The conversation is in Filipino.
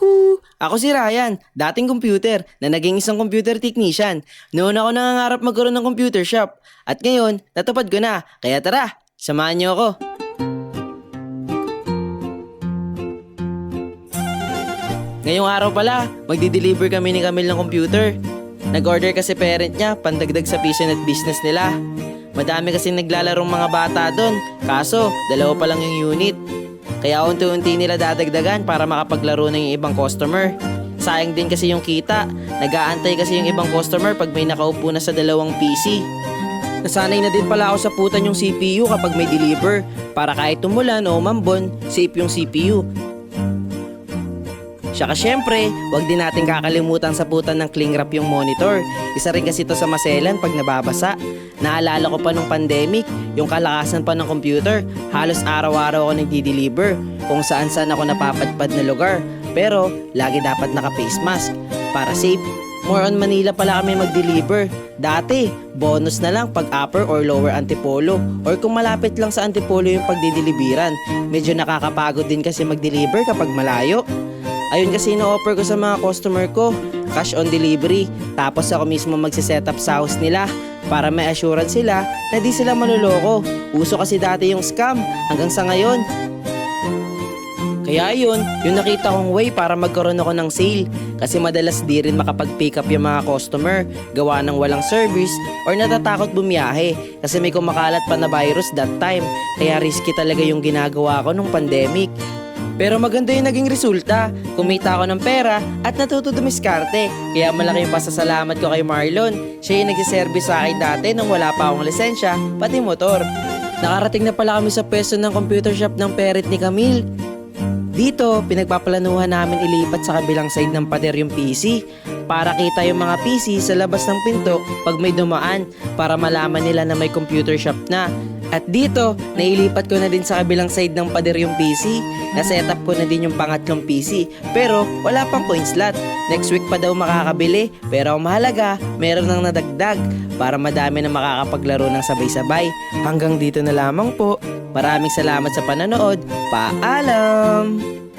Yahoo! Ako si Ryan, dating computer na naging isang computer technician. Noon ako nangangarap magkaroon ng computer shop. At ngayon, natupad ko na. Kaya tara, samahan niyo ako. Ngayong araw pala, magdi-deliver kami ni Camille ng computer. Nag-order kasi parent niya, pandagdag sa piso at business nila. Madami kasi naglalarong mga bata doon, kaso dalawa pa lang yung unit. Kaya unti-unti nila dadagdagan para makapaglaro ng ibang customer. Sayang din kasi yung kita, nag-aantay kasi yung ibang customer pag may nakaupo na sa dalawang PC. Nasanay na din pala ako sa putan yung CPU kapag may deliver para kahit tumulan o mambon, safe yung CPU. Tsaka syempre, wag din natin kakalimutan sa putan ng cling wrap yung monitor. Isa rin kasi to sa maselan pag nababasa. Naalala ko pa nung pandemic, yung kalakasan pa ng computer, halos araw-araw ako nagdi-deliver kung saan saan ako napapadpad na lugar. Pero, lagi dapat naka-face mask para safe. More on Manila pala kami mag-deliver. Dati, bonus na lang pag upper or lower antipolo. Or kung malapit lang sa antipolo yung pagdideliveran. Medyo nakakapagod din kasi mag-deliver kapag malayo. Ayun kasi ino-offer ko sa mga customer ko, cash on delivery. Tapos ako mismo magsiset up sa house nila para may assurance sila na di sila maluloko. Uso kasi dati yung scam hanggang sa ngayon. Kaya yun, yung nakita kong way para magkaroon ako ng sale. Kasi madalas di rin makapag-pick up yung mga customer, gawa ng walang service, or natatakot bumiyahe kasi may kumakalat pa na virus that time. Kaya risky talaga yung ginagawa ko nung pandemic. Pero maganda yung naging resulta. Kumita ako ng pera at natuto dumiskarte. Kaya malaki yung pasasalamat ko kay Marlon. Siya yung nagsiservice sa akin dati nung wala pa akong lisensya, pati motor. Nakarating na pala kami sa pwesto ng computer shop ng parent ni Camille. Dito, pinagpaplanuhan namin ilipat sa kabilang side ng pader yung PC para kita yung mga PC sa labas ng pinto pag may dumaan para malaman nila na may computer shop na. At dito, nailipat ko na din sa kabilang side ng pader yung PC. Na-setup ko na din yung pangatlong PC. Pero wala pang coin slot. Next week pa daw makakabili. Pero mahalaga, meron nang nadagdag para madami na makakapaglaro ng sabay-sabay. Hanggang dito na lamang po. Maraming salamat sa panonood. Paalam!